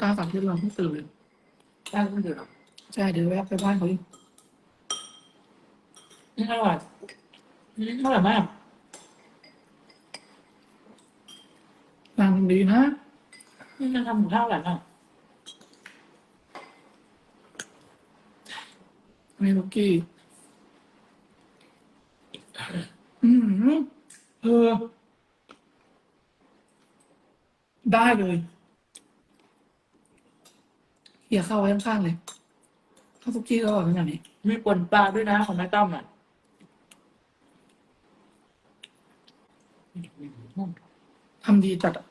ตาสามที่เราเพิ่งตื่นเลยตั้งขึ้นอยู่หรอใช่เดี๋ยวแวะไปบ้านเขาอีกอืมอร่อยอืมอร่อยมากนางทำดีนะอืมมันทำหมูข้าวอร่อยมากเมลูกกี้อืมเออได้เลย เขี่ยเข้าไว้ข้างๆเลยข้าวซุกี้ก็อร่อยขนาดนี้มีป่นปลาด้วยนะของแม่ต้อมอะทำดีจัดอะ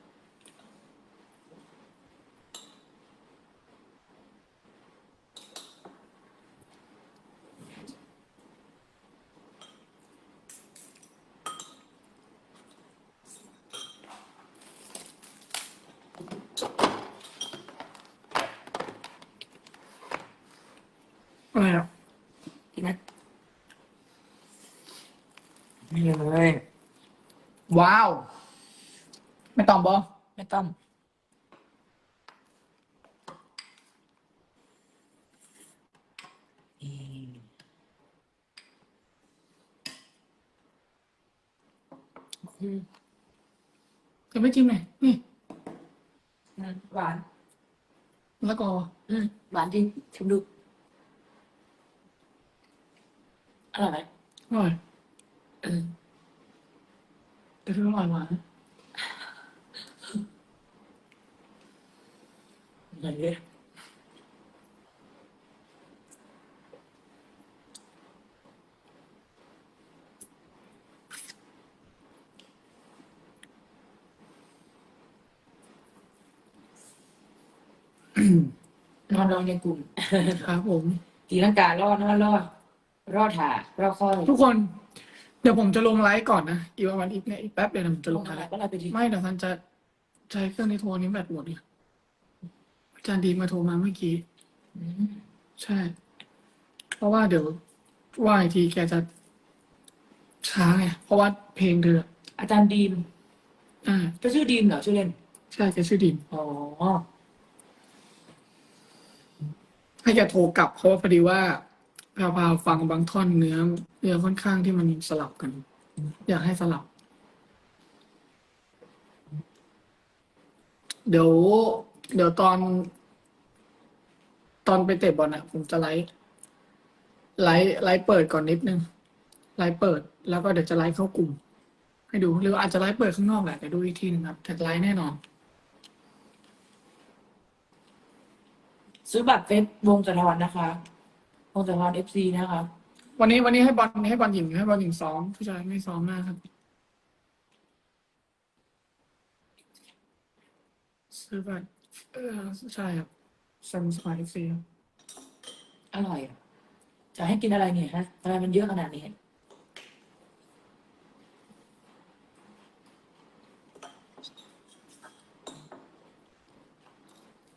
อะไรอะกินไหมนี่เลยว้าว ไม่ต้องบอแม่ต้อมนี่อืมจะไม่จิ้มไหนนี่หวาน แล้วก็ อืมหวานจริงชิมดู อร่อยไหมอร่อยเออแต่ที่อร่อยหวานเหมือนเลยนอนนอนในกลุ่มครับผมตีลังการอดนอนรอด รอดถารอดข้อทุกคน เดี๋ยวผมจะลงไลฟ์ก่อนนะ อีกประมาณอีกเนี่ยอีกแป๊บเดียวนะผมจะลงไลฟ์ก็เราไปดีไม่เดี๋ยวท่านจะใช้เครื่องในโทรนี้แบตหมดเลยอาจารย์ดีมาโทรมาเมื่อกี้อืมใช่ เพราะว่าเดี๋ยวว่าอีกทีแกจะช้าไงเพราะว่าเพลงเธออาจารย์ดีมอ่าก็ชื่อดีมเหรอชื่อเล่น ใช่แกชื่อดีมอ๋อให้แกโทรกลับเพราะว่าพอดีว่า พาวพาวฟังบางท่อนเนื้อเนื้อค่อนข้างที่มันสลับกัน อยากให้สลับ เดี๋ยว เดี๋ยวตอน ตอนไปเตะบอลอะผมจะไลฟ์ไลฟ์ไลฟ์เปิดก่อนนิดนึงไลฟ์เปิด แล้วก็เดี๋ยวจะไลฟ์เข้ากลุ่ม ให้ดู หรืออาจจะไลฟ์เปิดข้างนอกแหละแต่ดูอีกทีนึงครับแต่ไลฟ์แน่นอน ซื้อบัตรเฟซวงสะทอนนะคะ วงสะทอนเอฟซีนะคะวันนี้วันนี้ให้บอลให้บอลหญิงให้บอลหญิงซ้อมผู้ชายไม่ซ้อมมากครับซื้อบัตรเออใช่ครับซัมสปายซีอร่อยอะจะให้กินอะไรเนี่ยฮะทำไมมันเยอะขนาดนี้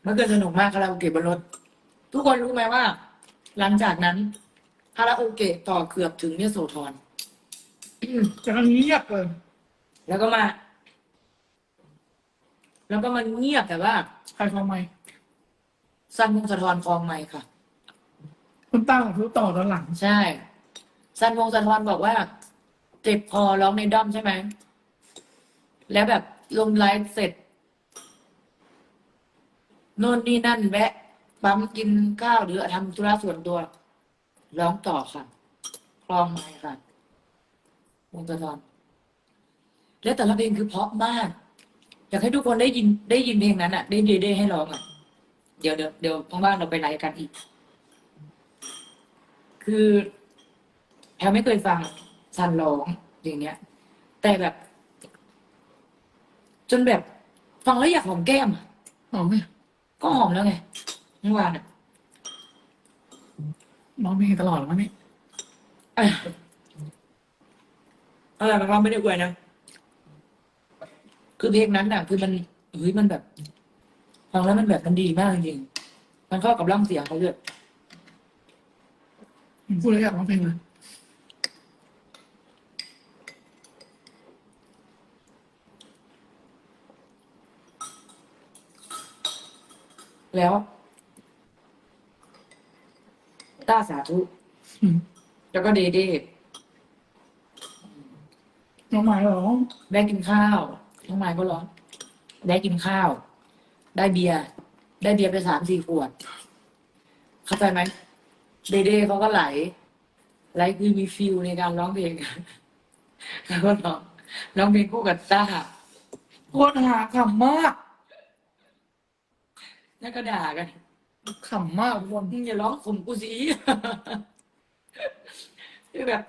เมื่อคืนสนุกมากคาราโอเกะบนรถ ทุกคนรู้ไหมว่า หลังจากนั้นคาราโอเกะต่อเกือบถึงเนี่ยโสธรแต่ก็เงียบเลยแล้วก็มา แล้วก็มันเงียบแต่ว่าใครฟังไหมสั้นวงสะทอนคลองใหม่ค่ะ คุณตั้งของทุกต่อตอนหลัง ใช่ซันวงศ์สันทรบอกว่าเจ็บคอร้องในด้อมใช่ไหม แล้วแบบลงไลฟ์เสร็จโน่นนี่นั่นแวะ ปั๊มกินข้าวหรือทำธุระส่วนตัว ร้องต่อค่ะ คลองไม้ค่ะวงศ์สันทรและแต่ละเพลงคือเพราะมาก อยากให้ทุกคนได้ยินได้ยินเพลงนั้นอะ ได้ได้ได้ให้ร้องอะ เดี๋ยวเดี๋ยวเดี๋ยวว่างๆเราไปไลฟ์กันอีก คือแพลไม่เคยฟังซันร้องอย่างเงี้ย แต่แบบ จนแบบ ฟังแล้วอยากหอมแก้มอะหอมไหมก็หอมแล้วไง เมื่อวานอะร้องเพลงตลอดแล้วมั้งนี่เอ้ยอะไรมันว่าไม่ได้อวยนะ คือเพลงนั้นน่ะ คือมันเฮ้ยมันแบบฟังแล้วมันแบบมันดีมากจริงๆมันเข้ากับร่างเสียงเขาด้วยพูดแล้วอยากร้องเพลงเลยแล้ว ต้าสาธุอืมแล้วก็เดเด้น้องหมายเหรอได้กินข้าวน้องไม้ก็ร้อนได้กินข้าว ได้เบียร์ได้เบียร์ไปสามสี่ขวด เข้าใจไหมเดเด้เขาก็ไหลไหลคือมีฟิลในการร้องเพลงแล้วก็ร้องร้องเพลงคู่กับต้าโคตรหาขำมากแล้วก็ด่ากัน ขำมากทุกคนมึงอย่าร้องข่มกูสิคือแบบ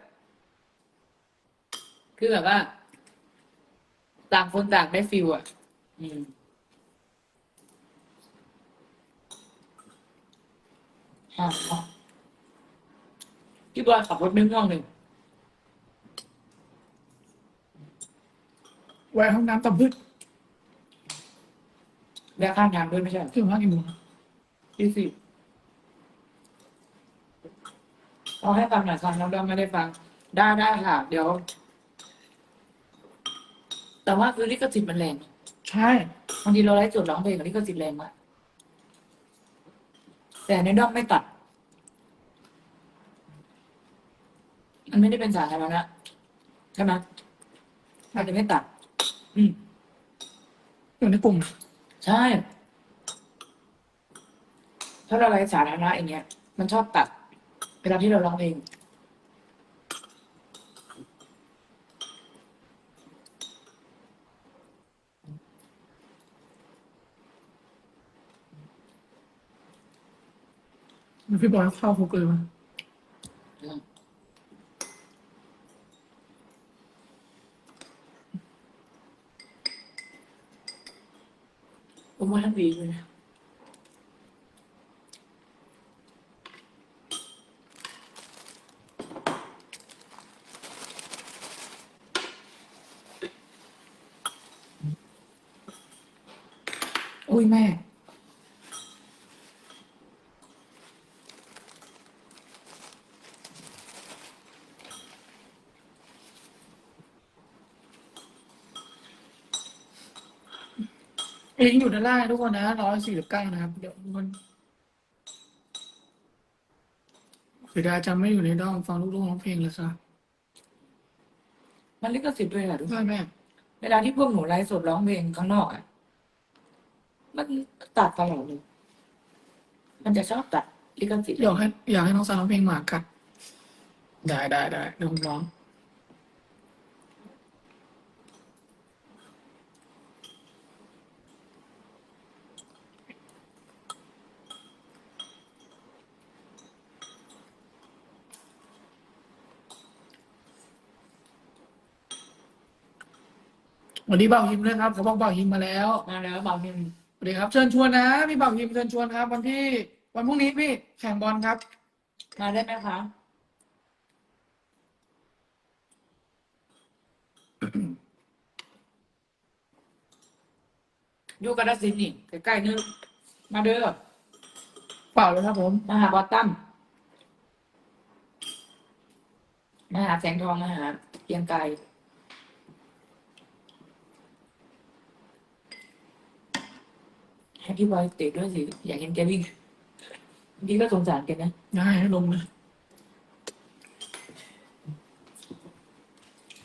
คือแบบว่า ต่างคนต่างได้ฟิลอะ อืมอ่าอ่าพี่บอยขับรถไม่ง่วงหนึ่งแวะห้องน้ำตำพึกแวะข้างทางด้วยไม่ใช่เหรอถึงห้ากี่โมงนะ ที่สิบเอาให้ฟังหน่อยฟังน้องดอมไม่ได้ฟัง ได้ได้ค่ะ เดี๋ยว แต่ว่าคือลิขสิทธิ์มันแรงใช่บางทีเราไลฟ์สดร้องเพลงกับลิขสิทธิ์แรงมากแต่ในด้อมไม่ตัด มันไม่ได้เป็นสาธารณะใช่ไหมมันจะไม่ตัด อืมอยู่ในกลุ่ม ใช่ ถ้าเราไลฟ์สาธารณะอย่างเงี้ย มันชอบตัด เวลาที่เราร้องเพลง พี่บอยเข้าคุกเลยมั้ยผมว่าทั้งปีเลยนะ อุ้ยแม่ ลิงก์อยู่ด้านล่างทุกคนนะร้อยสี่สิบเก้านะครับ เดี๋ยวทุกคนเสียดายจำไม่อยู่ในด้อมฟังลูกๆร้องเพลงเลยค่ะมันลิขสิทธิ์ด้วยเหรอทุกคนใช่แม่ เวลาที่พวกหนูไลฟ์สดร้องเพลงข้างนอกอะ มันตัดตลอดเลย มันจะชอบตัดลิขสิทธิ์อยากให้อยากให้น้องสาวร้องเพลงหมากัดได้ได้ได้เดี๋ยวผมร้อง วันนี้เบาหิมด้วยครับเขาบอกเบาหิมมาแล้ว มาแล้วบางที สวัสดีครับเชิญชวนนะพี่เบาหิมเชิญชวนครับ วันที่วันพรุ่งนี้พี่แข่งบอลครับ มาได้ไหมคะอยู่กระสินธุ์นี่ใกล้ๆนี่มาเด้อเปล่าเลยครับผม มาหาบอสตั้มมาหาแสงทองมาหาเกียงไกร ให้พี่บอยเตะด้วยสิอยากเห็นแกวิ่งพี่ก็สงสารแกนะได้ให้ลงเลย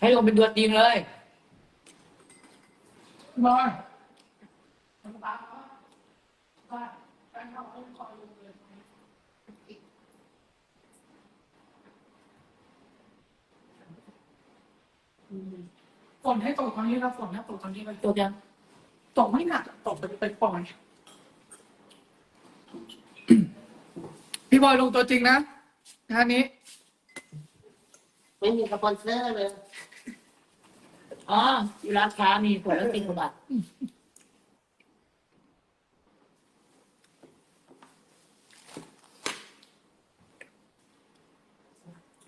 ให้ลงเป็นตัวจริงเลยบอยฝนให้ตกตอนนี้ครับฝนให้ตกตอนนี้ไปตัวยังตกไม่หนักตกไปไปปล่อย พี่บอยลงตัวจริงนะงานนี้ ไม่มีสปอนเซอร์เลย อ๋ออยู่ร้านค้ามีขวดละสิบกว่าบาท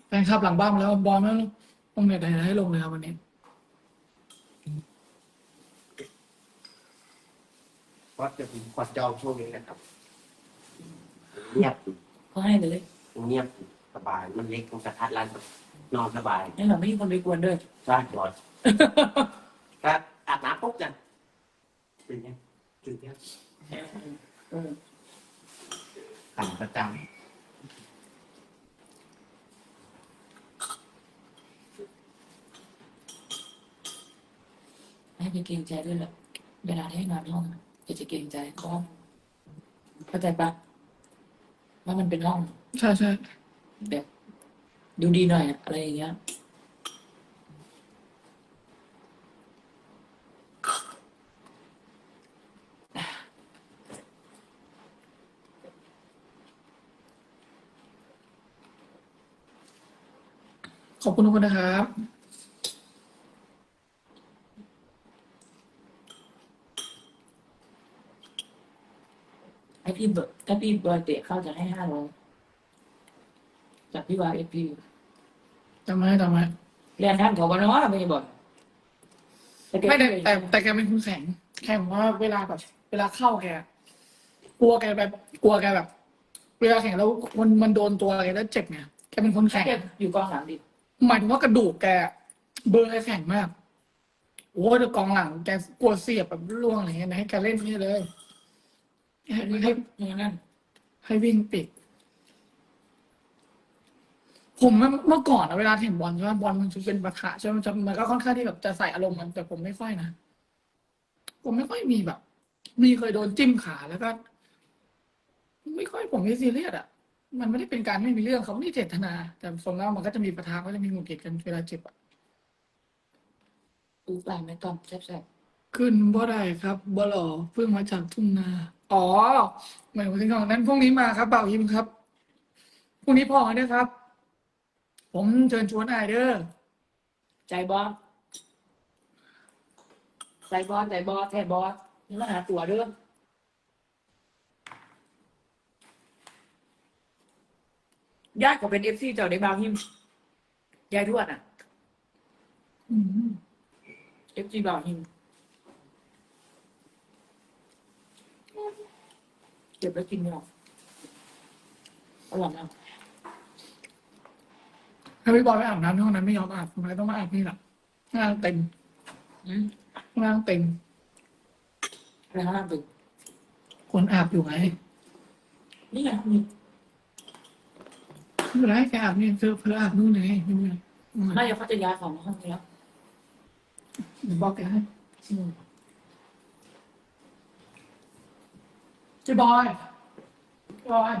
แฟนคลับหลังบ้านมาแล้วบอลไม่ต้องต้องเน็ตไหนให้ลงเลยครับวันนี้เพราะจะมีขวดจองช่วงนี้นะครับ เงียบก็ให้เลยเงียบสบายมันเล็กมันกระทัดรัดนอนสบายนี่เราไม่มีคนไปกวนด้วยใช่ร้อนก็อาบน้ำปุ๊บจะตื่นยังตื่นยังเออขันประจให้ไปเกรงใจด้วยแหละเวลาที่ให้นอนห้องจะจะเกรงใจเพราะว่าเข้าใจปะ ว่ามันเป็นห้องใช่ใช่แบบดูดีหน่อยอะอะไรอย่างเงี้ยขอบคุณทุกคนนะครับ ให้พี่เบิร์ ถ้าพี่บอยเตะเข้าจะให้ห้าร้อยจากพี่วายเอฟพีจำไว้จำไว้เรียนท่านเขาวันน้อยไม่ได้บอกแต่แกไม่แต่แต่แต่แกเป็นคนแข็งแค่ผมว่าเวลาแบบเวลาเข้าแกกลัวแกแบบกลัวแกแบบ เวลาแข่งแล้วมันมันโดนตัวแกแล้วเจ็บไงแกเป็นคนแข็งแกอยู่กองหลังดิหมายถึงว่ากระดูกแกเบอร์แกแข็งมากโอ้ยแต่กองหลังแกกลัวเสียบแบบล่วงอะไรเงี้ยนะให้แกเล่นนี่เลย ให้นี่ให้อย่างนั้นให้วิ่งปิด ผมเมื่อเมื่อก่อนอะเวลาแข่งบอลใช่ไหมบอลมันจะเป็นปะทะใช่ไหมมันจะมันก็ค่อนข้างที่แบบจะใส่อารมณ์มันแต่ผมไม่ค่อยนะผมไม่ค่อยมีแบบ มีเคยโดนจิ้มขาแล้วก็ ไม่ค่อยผมไม่ซีเรียสอะมันไม่ได้เป็นการไม่มีเรื่องเขาไม่ได้เจตนา แต่ส่วนมากมันก็จะมีปะทะก็จะมีหงุดหงิดกันเวลาเจ็บอะอูปลายไม่ต้องแซ่บขึ้นบ่ได้ครับบ่หล่อเพิ่งมาจากทุ่งนา อ๋อ หมายถึงของนั้นพรุ่งนี้มาครับเป่ายิมครับพรุ่งนี้พอกันด้วยครับ ผมเชิญชวนไอายเด้อๆใจบอสใจบอสใจบอสใจบอสนี่มาหาตัวเด้อญาติก็เป็นเอฟซีเจ้าในบางหิมยายทวดอะอืมเอฟซีบางหิม เก็บไปกินไม่หรอกอร่อยมากถ้าพี่บอยไปอาบน้ำที่ห้องนั้นไม่ยอมอาบทำไมต้องมาอาบนี่ล่ะงานเต็มอืมงานเต็มอะไรนะเป็นคนอาบอยู่ไงนี่ไงนี่ไม่เป็นไรแกอาบนี่เพื่อเพื่ออาบนู่นไงไม่เป็นไรน่าจะเขาจะย้ายของมาห้องนี้แล้วเดี๋ยวบอกแกให้อืม พี่บอยพี่บอย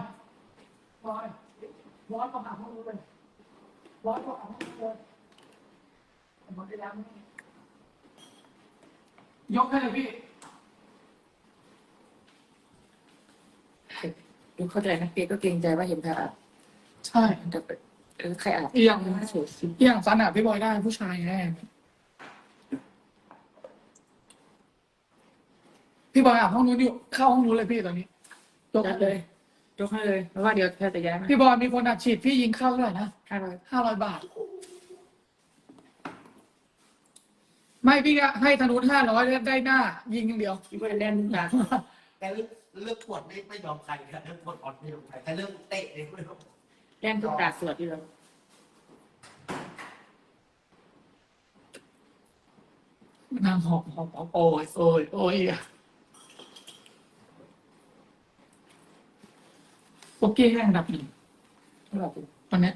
บอยบอยก็อาบห้องนู้นเลยบอยก็อาบห้องนู้นเลยผมบอกได้แล้วนี่ยกให้เลยพี่ดูเข้าใจนะเปียก็เกรงใจว่าเห็นใครอาบใช่แต่เออใครอาบอีกอย่างไม่สวยสิอีกอย่างซันอาบพี่บอยได้ผู้ชายไง พี่บอยอาบห้องนู้นอยู่เข้าห้องนู้นเลยพี่ตอนนี้ยกจัให้ดเลเลยยยกให้เลยเพราะว่าเดี๋ยวแค่จะย้ายมาพี่บอยมีคนอัดฉีดพี่ยิงเข้าเท่าไหร่นะห้าร้อยห้าร้อยบาท ไม่พี่ก็ให้ธนุห้าร้อยได้หน้า ยิงอย่างเดียว คิดว่าจะเล่นนะำแต่เรื่องเรื่องปวดไม่ไม่ยอมใครครับเรื่องปวดอ่อนไม่ยอมใครแต่เรื่องเตะเนี่ยไม่ยอมเล่นทุกดาสวดที่เรานางหอบหอบหอบโอ้ยโอ้ยโอ้ยอะ โอเคแห้งดับหนึ่งไม่บอกกูตอนเนี้ย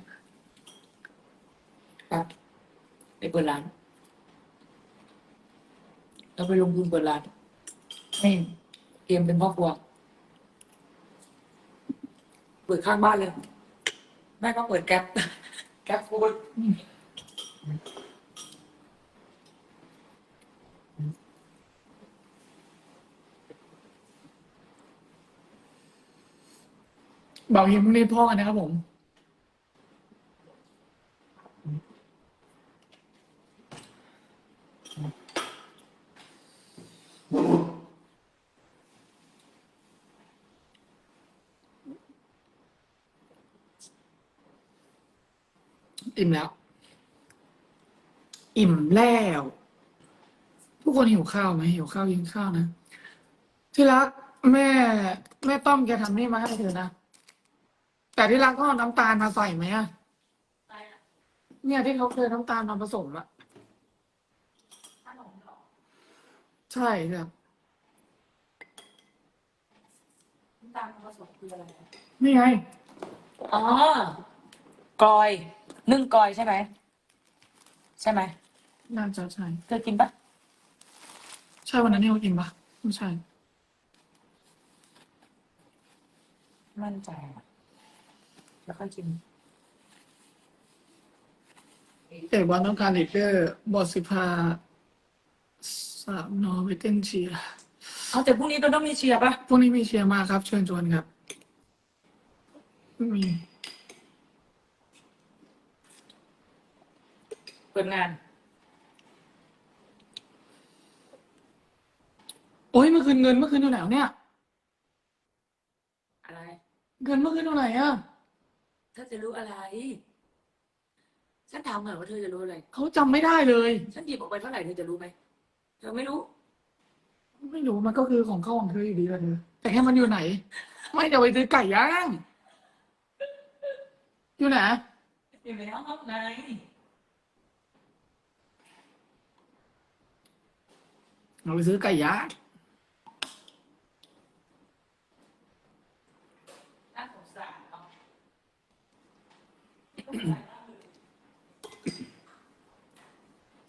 ครับไปเปิดร้านเราไปลงทุนเปิดร้านนี่เตรียมเป็นพ่อครัวเปิดข้างบ้านเลย แม่ก็เปิดแก๊ปแก๊ปฟูด เบายิมพรุ่งนี้พ่อกันนะครับผมอิ่มแล้ว อิ่มแล้ว ทุกคนหิวข้าวไหมหิวข้าวยิงข้าวนะ ที่รักแม่ แม่ต้อมแกทำนี่มาให้เธอนะ แต่ที่รักก็เอาน้ำตาลมาใส่ไหมอะเนี่ยที่เขาเคยน้ำตาลมาผสมอะขนมหรอใช่แบบน้ำตาลผสมคืออะไรอะนี่ไง อ๋อกลอย นึ่งกลอยใช่ไหม ใช่ไหมน่าจะใช่เธอกินปะใช่วันนั้นที่เขากินปะไม่ใช่ มั่นใจอะ แล้วค่อยกินเอกวันต้องการลีดเดอร์บอสสิพาสามนอร์ไปเต้นเชียร์เอาแต่พรุ่งนี้เราต้องมีเชียร์ปะพวกนี้มีเชียร์มากครับ เชิญชวนครับมีเปิดงาน โอ้ยเมื่อคืนเงินเมื่อคืนอยู่ไหนวะเนี่ย อะไร เงินเมื่อคืนอยู่ไหนอะ ถ้าจะรู้อะไร ฉันถามหน่อยว่าเธอจะรู้อะไร เขาจำไม่ได้เลย ฉันหยิบออกไปเท่าไหร่เธอจะรู้ไหม เธอไม่รู้ ไม่รู้มันก็คือของเข้าของเธออยู่ดีแหละเธอแต่แค่มันอยู่ไหน ไม่เดี๋ยวไปซื้อไก่ย่างอยู่ไหนอยู่ในห้องไหนเราไปซื้อไก่ย่าง น่าสงสารเนาะ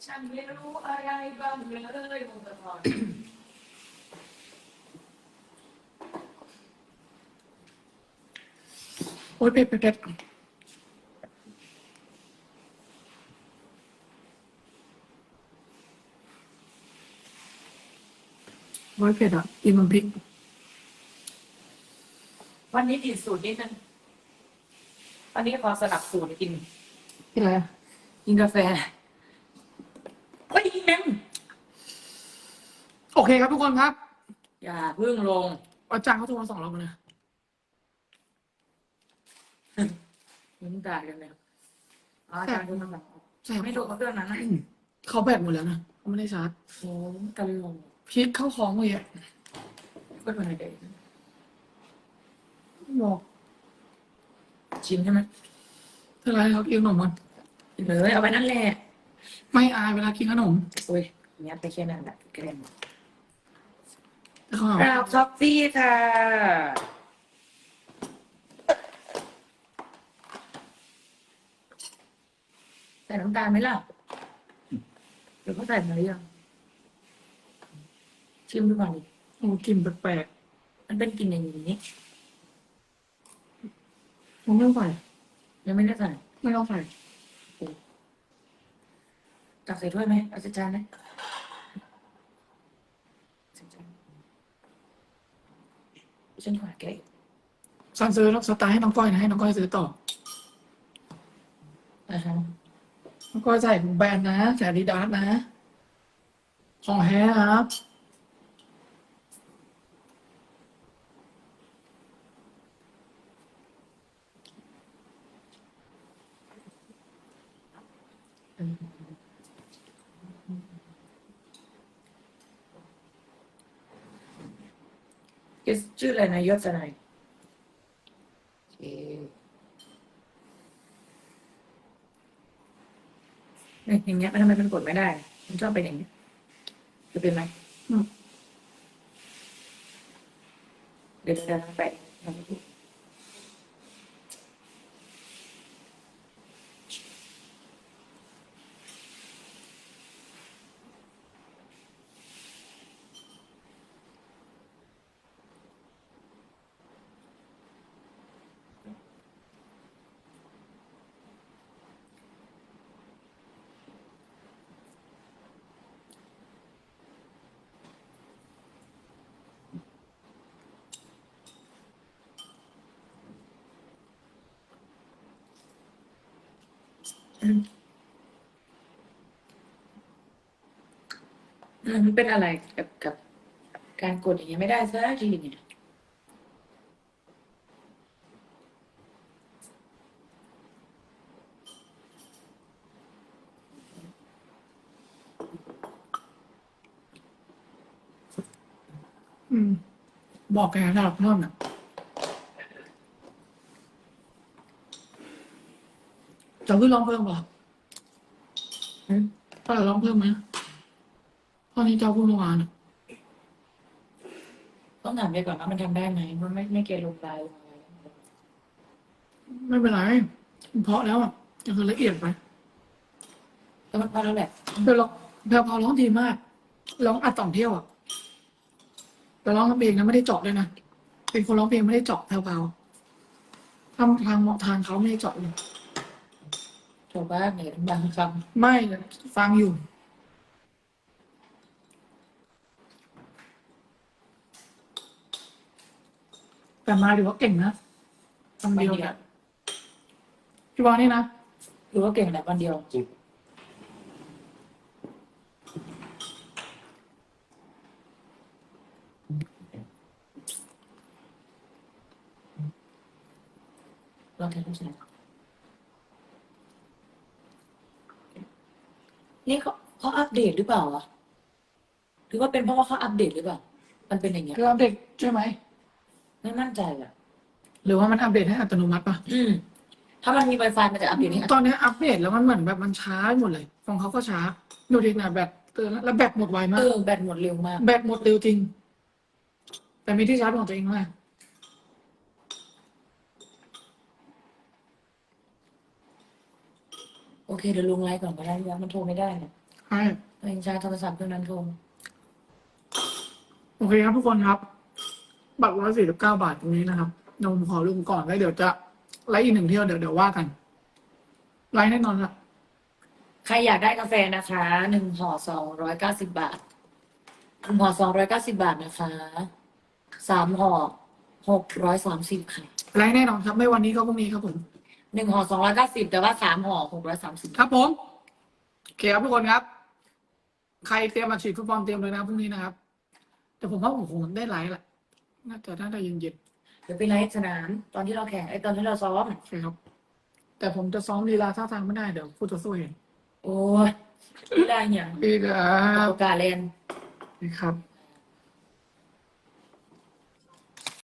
ฉันไม่รู้อะไรบ้างเลยมงคลทรโอ้ยเผ็ดเผ็ดเผ็ดโอ้ยเผ็ดอะกินมันพริก วันนี้ติดสูตรนิดนึง วันนี้ขอสลับสูตรกิน กินอะไรอะกินกาแฟเฮ้ยแม่งโอเคครับทุกคนครับ อย่าเพึ่งลง อาจารย์เขาโทรมาสองรอบเลยมึงด่ากันเลยอ๋ออาจารย์ดูมาแบบใช่ไม่ดูเขาเรื่องนั้นนะเขาแบตหมดแล้วนะเขาไม่ได้ชาร์จโอ้ตลกพริกเข้าของเลยอะก็เป็นอะไรเด็กบอก ชิมใช่ไหมเธอไรเขากินขนมมันกินเลยเอาไปนั่นแหละ ไม่อายเวลากินขนมโอ้ยยัดไปแค่นั้นแหละแกล้งแต่เขาบอกกราบท็อปซี่ค่ะใส่น้ำตาลไหมล่ะเดี๋ยวเขาใส่มาหรือยังชิมดูก่อนดิโอ้กลินแปลกมันเป็นกลิ่นอย่างนี้ๆ ผมไม่ต้องใส่ยังไม่ได้ใส่ไม่ต้องใส่ตักใส่ถ้วยไหมเอาใส่จานไหมใส่จานฉันขอแกะซันซื้อสไตล์ให้น้องก้อยนะให้น้องก้อยซื้อต่ออ่าฮะน้องก้อยใส่ของแบรนด์นะใส่ดีดาสนะของแท้ครับ ชื่ออะไรนะยศนายโอเคเนี่ยอย่างเงี้ยมันทำไมมันกดไม่ได้ มันชอบเป็นอย่างเงี้ยจะเป็นไหมเดี๋ยวเดี๋ยไป มันเป็นอะไรกับกับการกดอย่างเงี้ยไม่ได้สักทีเนี่ยอืมบอกแกสำหรับน่อนอะจะขึ้นร้องเพิ่มเปล่ะอืมถ้าเราร้องเพิ่มไหม ตอนนี้เจ้าพูดเมื่อวานอะต้องถามไปก่อนว่ามันทำได้ไหมมันไม่ไม่เกลงไลน์ไม่เป็นไรเพราะแล้วอะยังคือละเอียดไปแต่มันพอแล้วแหละเดี๋ยวร้องแพรวพราวร้องดีมากร้องอัดต่องเที่ยวอะแต่ร้องเพลงนะไม่ได้เจาะเลยนะเป็นคนร้องเพลงไม่ได้เจาะแพรวพราวทำทางทางเขาไม่ได้เจาะเลยถูกป่ะเนี่ยบางคไม่ฟังอยู่ แต่มาถือว่าเก่งนะำคำเดียววันเนี่ยพี่บอลนี่นะหรือว่าเก่งแหละวันเดียวลองแทนผู้ชายนี่เขาเขาอัปเดตหรือเปล่าวะหรือว่าเป็นเพราะว่าเขาอัปเดตหรือเปล่า มันเป็นอย่างเงี้ย คืออัปเดตใช่ไหม ไม่มั่นใจอะ หรือว่ามันอัปเดตให้อัตโนมัติปะอืม ถ้ามันมี Wi-Fi มันจะอัปเดตให้อัตตอนนี้อัปเดตแล้วมันเหมือนแบบมันช้าหมดเลย ของเขาก็ช้าดูดินะแบตเตือนแล้วแล้วแบตหมดไวมาเอกอแบตหมดเร็วมาก แบตหมดเร็วจริง แต่มีที่ชาร์จของตัวเองด้วยโอเคเดี๋ยวลุงไลฟ์ก่อนก็ได้ยังมันโทรไม่ได้เนี่ยใช่ ตัวเองใช้โทรศัพท์เครื่องนั้นโทร โอเคครับทุกคนครับ บัตรร้อยสี่สิบเก้าบาทตรงนี้นะครับเดี๋ยวผมขอลุงก่อนแล้วเดี๋ยวจะไลฟ์อีกหนึ่งเที่ยวเดี๋ยวเดี๋ยวว่ากันไลฟ์แน่นอนครับใครอยากได้กาแฟนะคะหนึ่งห่อสองร้อยเก้าสิบบาทหนึ่งห่อสองร้อยเก้าสิบาทนะคะสามห่อหกร้อยสามสิบค่ะไลฟ์แน่นอนครับ ไม่วันนี้ก็พรุ่งนี้ครับผมหนึ่งห่อสองร้อยเก้าสิบแต่ว่าสามห่อหกร้อยสามสิบครับผมโอเคครับทุกคนครับ ใครเตรียมมาฉีดฟุตบอลเตรียมเลยนะพรุ่งนี้นะครับ แต่ผมว่าผมคงได้ไลฟ์แหละ น่าจะน่าจะเย็นเย็นเดี๋ยวไปไลฟ์สนาม ตอนที่เราแข่งไอ้ตอนที่เราซ้อมๆโอเคครับ แต่ผมจะซ้อมลีลาท่าทางไม่ได้เดี๋ยวพูดจะสู้เห็นโอ้ยไม่ได้เนี่ยพี่ครัโอบกาสเล่นนี่ครับ